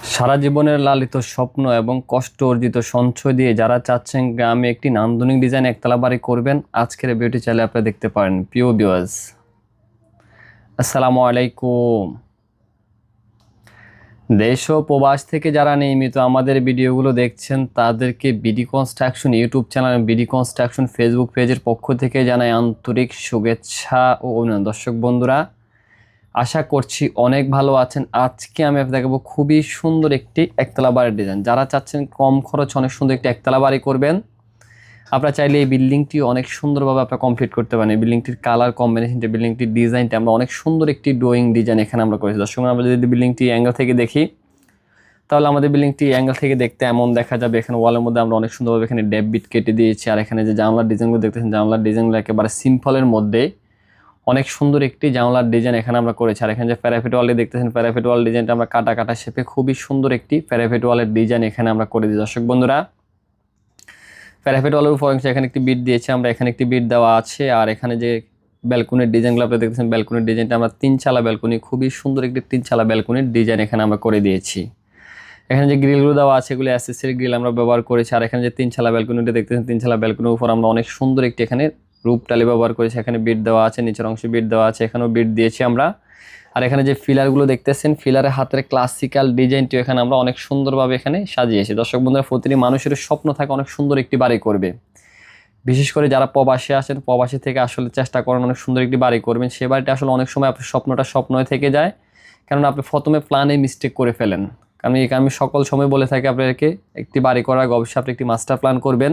সারা জীবনের লালিত স্বপ্ন এবং কষ্ট অর্জিত সঞ্চয় দিয়ে যারা চাচ্ছেন গ্রামে একটি নান্দনিক ডিজাইন একতলা বাড়ি করবেন, আজকের বিউটি চ্যানেলে আপনারা দেখতে পারেন। প্রিয় বিওয়াজ আসসালামু আলাইকুম। দেশ ও প্রবাস থেকে যারা নিয়মিত আমাদের ভিডিওগুলো দেখছেন, তাদেরকে BD construction YouTube channel BD construction Facebook পেজের পক্ষ থেকে জানাই আন্তরিক শুভেচ্ছা ও অভিনন্দন। দর্শক বন্ধুরা আশা করছি অনেক ভালো আছেন। আজকে আমি আপনাদের দেখাবো খুবই সুন্দর একটি একতলা বাড়ির ডিজাইন যারা চাচ্ছেন কম খরচ অনেক সুন্দর একটি একতলা বাড়ি করবেন, আপনারা চাইলে এই বিল্ডিংটি অনেক সুন্দরভাবে আপনারা কমপ্লিট করতে পারেন। এই বিল্ডিংটির কালার কম্বিনেশনটা বিল্ডিংটির ডিজাইনটা আমরা অনেক সুন্দর একটি ড্রয়িং ডিজাইন এখানে আমরা করেছি। দর্শক, আমরা যদি বিল্ডিংটি অ্যাঙ্গেল থেকে দেখি, তাহলে আমাদের বিল্ডিংটি অ্যাঙ্গেল থেকে দেখতে এমন দেখা যাবে। এখানে ওয়ালের মধ্যে আমরা অনেক সুন্দরভাবে এখানে ডেপ বিট কেটে দিয়েছি। আর এখানে যে জানলার ডিজাইনগুলো দেখতেছেন, জানলার ডিজাইনগুলো একেবারে সিম্পলের মধ্যে অনেক সুন্দর একটি জানলার ডিজাইন এখানে আমরা করেছি। আর এখানে যে প্যারাফিট ওয়ালে দেখতেছেন প্যারাফিট ওয়াল ডিজাইনটা আমরা কাটা কাটা শেপে খুবই সুন্দর একটি প্যারাফিট ওয়ালের ডিজাইন এখানে আমরা করে দিই দর্শক বন্ধুরা প্যারাফিট ওয়ালের উপর অংশে এখানে একটি বিট দিয়েছি। আমরা এখানে একটি বিট দেওয়া আছে। আর এখানে যে ব্যালকনির ডিজাইনগুলো আপনি দেখতেছেন ব্যালকনির ডিজাইনটা আমরা তিন চালা ব্যালকনি খুবই সুন্দর একটি তিন চালা ব্যালকনির ডিজাইন এখানে আমরা করে দিয়েছি। এখানে যে গ্রিলগুলো দেওয়া আছে, এগুলো অ্যাসেসরি গ্রিল আমরা ব্যবহার করেছি। আর এখানে যে তিন চালা ব্যালকনিটা দেখতেছেন, তিন চালা ব্যালকনির উপর আমরা অনেক সুন্দর একটি এখানে রূপ টালি ব্যবহার করেছি, এখানে বিট দেওয়া আছে, নিচের অংশে বিট দেওয়া আছে, এখানেও বিট দিয়েছি আমরা। আর এখানে যে ফিলারগুলো দেখতেছেন ফিলারের হাতের ক্লাসিক্যাল ডিজাইনটি এখানে আমরা অনেক সুন্দরভাবে এখানে সাজিয়েছি। দর্শক বন্ধুরা, প্রতিটি মানুষের স্বপ্ন থাকে অনেক সুন্দর একটি বাড়ি করবে। বিশেষ করে যারা প্রবাসে আসেন প্রবাসী থেকে আসলে চেষ্টা করেন অনেক সুন্দর একটি বাড়ি করবেন। সে বাড়িটা আসলে অনেক সময় আপনার স্বপ্নটা স্বপ্ন থেকে যায়। কারণ আপনি প্রথমে প্ল্যানে মিস্টেক করে ফেলেন। কারণ আমি সকল সময় বলে থাকি আপনাদেরকে, একটি বাড়ি করার অবশ্যই আপনি একটি মাস্টার প্ল্যান করবেন।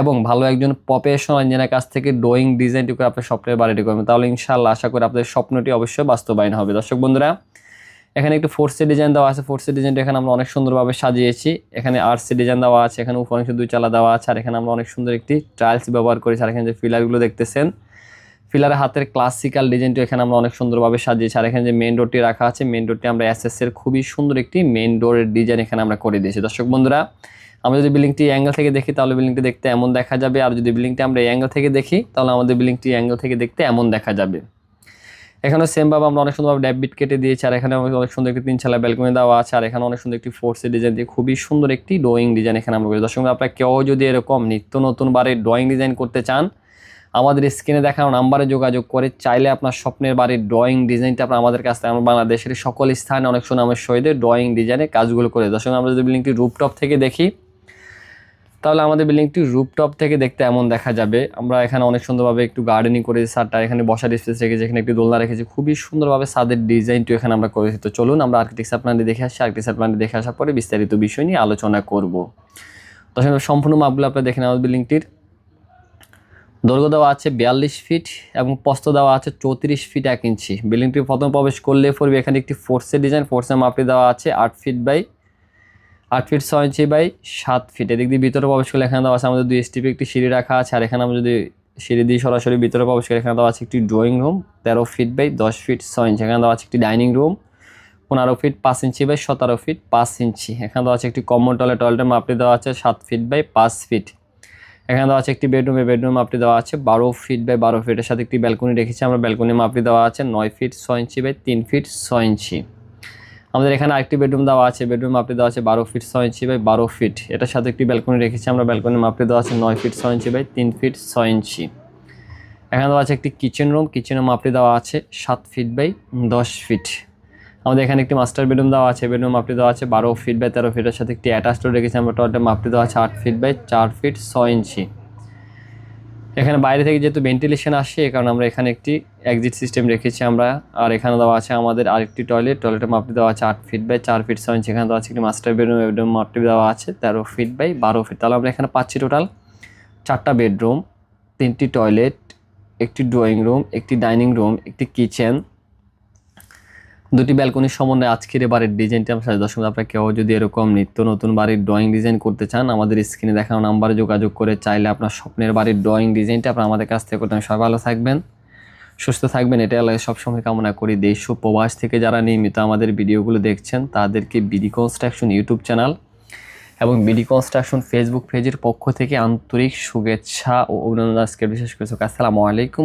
এবং ভালো একজন প্রফেশনাল ইঞ্জিনিয়ার কাছ থেকে ড্রয়িং ডিজাইনটি করে আপনার স্বপ্নের বাড়িটি করবেন তাহলে ইনশাআল্লাহ আশা করি আপনাদের স্বপ্নটি অবশ্যই বাস্তবায়ন হবে। দর্শক বন্ধুরা, এখানে একটু ফোর্সের ডিজাইন দেওয়া আছে। ফোর্সের ডিজাইনটা এখানে আমরা অনেক সুন্দরভাবে সাজিয়েছি। এখানে আর্টসের ডিজাইন দেওয়া আছে, এখানে উপর দুই চালা দেওয়া আছে, আর এখানে আমরা অনেক সুন্দর একটি টাইলস ব্যবহার করেছি। আর এখানে যে ফিলারগুলো দেখতেছেন ফিলারের হাতের ক্লাসিক্যাল ডিজাইনটি এখানে আমরা অনেক সুন্দরভাবে সাজিয়েছি। আর এখানে যে মেন ডোরটি রাখা আছে মেন ডোরটি আমরা এস এর খুবই সুন্দর একটি মেন ডোরের ডিজাইন এখানে আমরা করে দিয়েছি। দর্শক বন্ধুরা আমরা যদি বিল্ডিংটি অ্যাঙ্গেল থেকে দেখি, তাহলে বিল্ডিংটি দেখতে এমন দেখা যাবে। আর যদি বিল্ডিংটি আমরা অ্যাঙ্গেল থেকে দেখি, তাহলে আমাদের বিল্ডিংটি অ্যাঙ্গেল থেকে দেখতে এমন দেখা যাবে। এখানে সেমভাবে আমরা অনেক সুন্দরভাবে ড্যাববিট কেটে দিয়েছি, আর এখানে অনেক সুন্দর একটি তিন চালা ব্যালকনি দেওয়া আছে, আর এখানে অনেক সুন্দর একটি ফোর্সের ডিজাইন দিয়ে খুবই সুন্দর একটি ড্রয়িং ডিজাইন এখানে আমরা করি দর্শক আপনারা কেউ যদি এরকম নিত্য নতুন বাড়ির ড্রয়িং ডিজাইন করতে চান, আমাদের স্ক্রিনে দেখানো নাম্বারে যোগাযোগ করে, চাইলে আপনার স্বপ্নের বাড়ির ড্রয়িং ডিজাইনটা আপনার আমাদের কাছ থেকে, আমরা বাংলাদেশের সকল স্থানে অনেক সুনামের সহিত ড্রয়িং ডিজাইনে কাজগুলো করে দর্শক আমরা যদি বিল্ডিংটি রুপটপ থেকে দেখি তাহলে আমাদের বিল্ডিংটি রুপটপ থেকে দেখতে এমন দেখা যাবে। আমরা এখানে অনেক সুন্দরভাবে একটু গার্ডেনিং করেছি সারটা এখানে বসার স্পেস রেখেছি এখানে একটি দোলনা রেখেছি। খুবই সুন্দরভাবে সাদের ডিজাইনটি এখানে আমরা করেছি। তো চলুন আমরা আর্কিটেকচার প্ল্যানটি দেখে আসছি আর্কিটেকচার প্ল্যানটি দেখে আসার পরে বিস্তারিত বিষয় নিয়ে আলোচনা করব। দর্শক সম্পূর্ণ মাপগুলো আপনারা দেখে নেওয়া বিল্ডিংটির দৈর্ঘ্য দেওয়া আছে বিয়াল্লিশ ফিট এবং প্রস্থ দেওয়া আছে চৌত্রিশ ফিট এক ইঞ্চি বিল্ডিংটি প্রথম প্রবেশ করলে পড়বে এখানে একটি ফোর্সের ডিজাইন ফোর্সের মাপটি দেওয়া আছে আট ফিট বাই আট ফিট ছয় ইঞ্চি বাই সাত ফিট এদিক দিয়ে ভিতরে প্রবেশ করলে এখানে দেওয়া আছে আমাদের দুই স্টিপে একটি সিঁড়ি রাখা আছে, আর এখানে আমরা যদি সিঁড়ি দিয়ে সরাসরি ভিতরে প্রবেশ করি, এখানে দেওয়া আছে একটি ড্রয়িং রুম তেরো ফিট বাই দশ ফিট ছয় ইঞ্চি এখানে দেওয়া আছে একটি ডাইনিং রুম পনেরো ফিট পাঁচ ইঞ্চি বাই সতেরো ফিট পাঁচ ইঞ্চি এখানে দেওয়া আছে একটি কমন টয়লেট টয়লেটের মাপটি দেওয়া আছে সাত ফিট বাই পাঁচ ফিট এখানে দেওয়া আছে একটি বেডরুমে বেডরুম মাপটি দেওয়া আছে বারো ফিট বাই বারো ফিটের সাথে একটি ব্যালকনি রেখেছি, আমরা ব্যালকনি মাপটি দেওয়া আছে নয় ফিট ছয় ইঞ্চি বাই তিন ফিট ছয় ইঞ্চি আমাদের এখানে আরেকটি বেডরুম দেওয়া আছে বেডরুম মাপটি দেওয়া আছে বারো ফিট ছয় ইঞ্চি বাই বারো ফিট এটার সাথে একটি ব্যালকনি রেখেছি আমরা ব্যালকনি মাপটি দেওয়া আছে নয় ফিট ছয় ইঞ্চি বাই তিন ফিট ছয় ইঞ্চি এখানে দেওয়া আছে একটি কিচেন রুম কিচেনের মাপটি দেওয়া আছে সাত ফিট বাই দশ ফিট আমাদের এখানে একটি মাস্টার বেডরুম দেওয়া আছে বেডরুম মাপটি দেওয়া আছে বারো ফিট বাই তেরো ফিটের সাথে একটি অ্যাটাচড রেখেছি আমরা টয়লেটের মাপটি দেওয়া আছে আট ফিট বাই চার ফিট ছয় ইঞ্চি এখানে বাইরে থেকে যেহেতু ভেন্টিলেশন আসে কারণ আমরা এখানে একটি এক্সিট সিস্টেম রেখেছি আমরা। আর এখানে দেওয়া আছে আমাদের আরেকটি টয়লেট টয়লেটের মাপটি দেওয়া আছে আট ফিট বাই চার ফিট সেভেন সেখানে দেওয়া আছে একটি মাস্টার বেডরুম মাপটি দেওয়া আছে তেরো ফিট বাই বারো ফিট তাহলে আমরা এখানে পাচ্ছি টোটাল চারটা বেডরুম তিনটি টয়লেট একটি ড্রয়িং রুম একটি ডাইনিং রুম একটি কিচেন দুটি ব্যালকনির সমন্বয়ে আজকের বাড়ির ডিজাইনটি আমার সাথে দর্শক, আপনারা কেউ যদি এরকম নিত্য নতুন বাড়ির ড্রয়িং ডিজাইন করতে চান, আমাদের স্ক্রিনে দেখানো নাম্বারে যোগাযোগ করে চাইলে আপনার স্বপ্নের বাড়ির ড্রয়িং ডিজাইনটা আপনার আমাদের কাছ থেকে করতে সবাই ভালো থাকবেন, সুস্থ থাকবেন এটা আল্লাহ সবসময় কামনা করি। দেশ ও প্রবাস থেকে যারা নিয়মিত আমাদের ভিডিওগুলো দেখছেন, তাদেরকে বিডি কনস্ট্রাকশন ইউটিউব চ্যানেল এবং বিডি কনস্ট্রাকশন ফেসবুক পেজের পক্ষ থেকে আন্তরিক শুভেচ্ছা ও অভিনন্দন আজকে বিশেষ করে। আসসালামু আলাইকুম